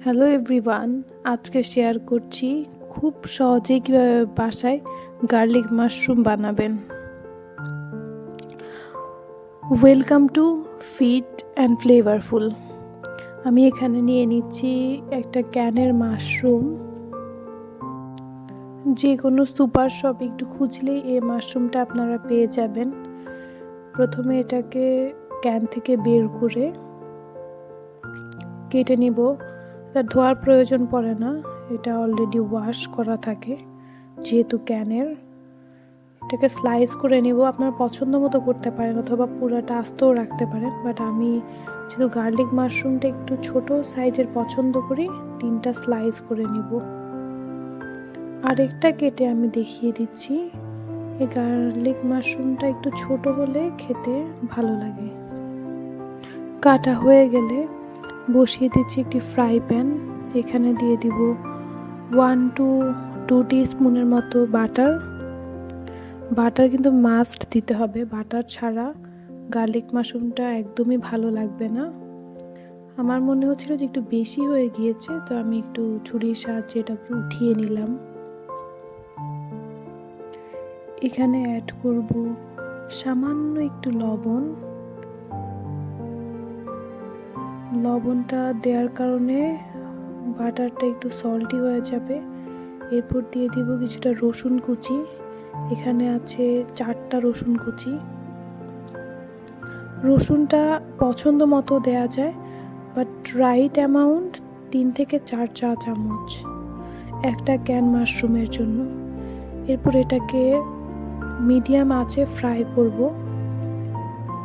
Hello everyone আজকে share করছি খুব সহজেই কীভাবে বাসায় গার্লিক মাশরুম বানাবেন। Welcome to fit and flavourful আমি এখানে নিয়ে নিচ্ছি একটা ক্যানের মাশরুম যে কোনো সুপার শপ একটু খুঁজলেই এই মাশরুমটা আপনারা পেয়ে যাবেন। প্রথমে এটাকে ক্যান থেকে বের করে কেটে নিব। তার ধোয়ার প্রয়োজন পড়ে না, এটা অলরেডি ওয়াশ করা থাকে, যেহেতু ক্যানের। এটাকে স্লাইস করে নিব, আপনার পছন্দ মতো করতে পারেন অথবা পুরাটা আস্তেও রাখতে পারেন বাট আমি যেহেতু গার্লিক মাশরুমটা একটু ছোট সাইজের পছন্দ করি, তিনটা স্লাইস করে নিব। আরেকটা কেটে আমি দেখিয়ে দিচ্ছি, এই গার্লিক মাশরুমটা একটু ছোট হলে খেতে ভালো লাগে। কাটা হয়ে গেলে বসিয়ে দিচ্ছি একটি ফ্রাই প্যান এখানে দিয়ে দিব ওয়ান টু টু স্পুনের মতো বাটার বাটার কিন্তু মাস্ট দিতে হবে বাটার ছাড়া গার্লিক মাশরুমটা একদমই ভালো লাগবে না। আমার মনে হচ্ছিল যে একটু বেশি হয়ে গিয়েছে, তো আমি একটু ছুরির সাহায্যে এটাকে উঠিয়ে নিলাম। এখানে অ্যাড করব সামান্য একটু লবণ। লবণটা দেওয়ার কারণে বাটারটা একটু সল্টি হয়ে যাবে। এরপর দিয়ে দিব কিছুটা রসুন কুচি। এখানে আছে চারটা রসুন কুচি। রসুনটা পছন্দ মতো দেয়া যায় বাট রাইট অ্যামাউন্ট তিন থেকে চার চা চামচ একটা ক্যান মাশরুমের জন্য। এরপর এটাকে মিডিয়াম আছে ফ্রাই করব।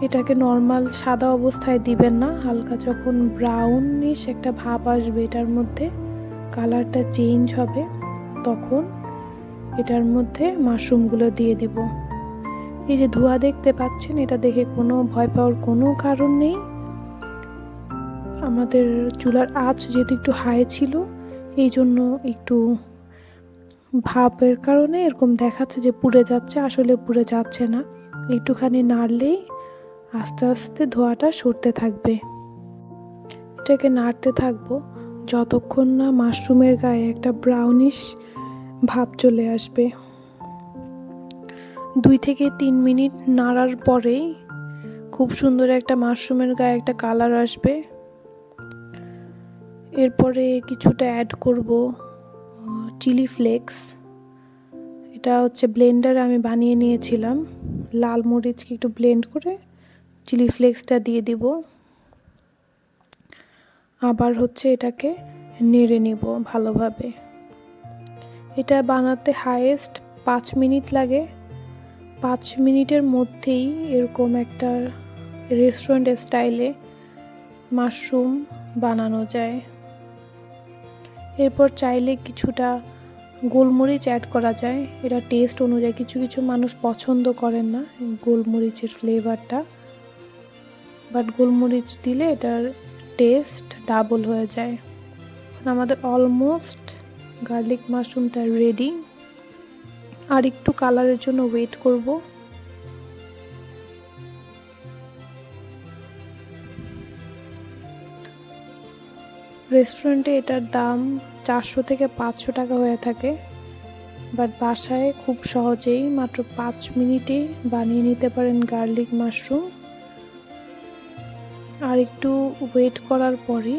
এটাকে নর্মাল সাদা অবস্থায় দিবেন না, হালকা যখন ব্রাউনিশ একটা ভাব আসবে এটার মধ্যে কালারটা চেঞ্জ হবে, তখন এটার মধ্যে মাশরুমগুলো দিয়ে দিব। এই যে ধোয়া দেখতে পাচ্ছেন, এটা দেখে কোনো ভয় পাওয়ার কোনো কারণ নেই। আমাদের চুলার আঁচ যেহেতু একটু হাই ছিল, এই জন্য একটু ভাবের কারণে এরকম দেখাচ্ছে যে পুড়ে যাচ্ছে, আসলে পুড়ে যাচ্ছে না। একটুখানি নাড়লেই আস্তে আস্তে ধোয়াটা সরতে থাকবে। এটাকে নাড়তে থাকব, যতক্ষণ না মাশরুমের গায়ে একটা ব্রাউনিশ ভাব চলে আসবে। দুই থেকে তিন মিনিট নাড়ার পরেই খুব সুন্দর একটা মাশরুমের গায়ে একটা কালার আসবে। এরপরে কিছুটা অ্যাড করব চিলি ফ্লেক্স এটা হচ্ছে ব্লেন্ডার আমি বানিয়ে নিয়েছিলাম। লাল মরিচকে একটু ব্লেন্ড করে চিলি ফ্লেক্সটা দিয়ে দিব। আবার হচ্ছে এটাকে নেড়ে নিব ভালোভাবে। এটা বানাতে হায়েস্ট পাঁচ মিনিট লাগে। পাঁচ মিনিটের মধ্যেই এরকম একটা রেস্টুরেন্ট স্টাইলে মাশরুম বানানো যায়। এরপর চাইলে কিছুটা গোলমরিচ অ্যাড করা যায়। এটা টেস্ট অনুযায়ী কিছু কিছু মানুষ পছন্দ করেন না গোলমরিচের ফ্লেভারটা বাট গোলমরিচ দিলে এটার টেস্ট ডাবল হয়ে যায়। আমাদের অলমোস্ট গার্লিক মাশরুমটা রেডি আর একটু কালারের জন্য ওয়েট করব। রেস্টুরেন্টে এটার দাম চারশো থেকে পাঁচশো টাকা হয়ে থাকে। বাট বাসায় খুব সহজেই মাত্র পাঁচ মিনিটে বানিয়ে নিতে পারেন গার্লিক মাশরুম। আর একটু ওয়েট করার পরে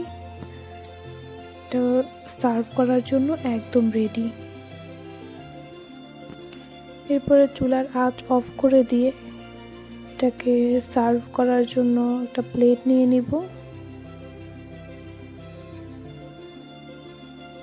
এটা সার্ভ করার জন্য একদম রেডি এরপরে চুলার আঁচ অফ করে দিয়ে এটাকে সার্ভ করার জন্য একটা প্লেট নিয়ে নিব।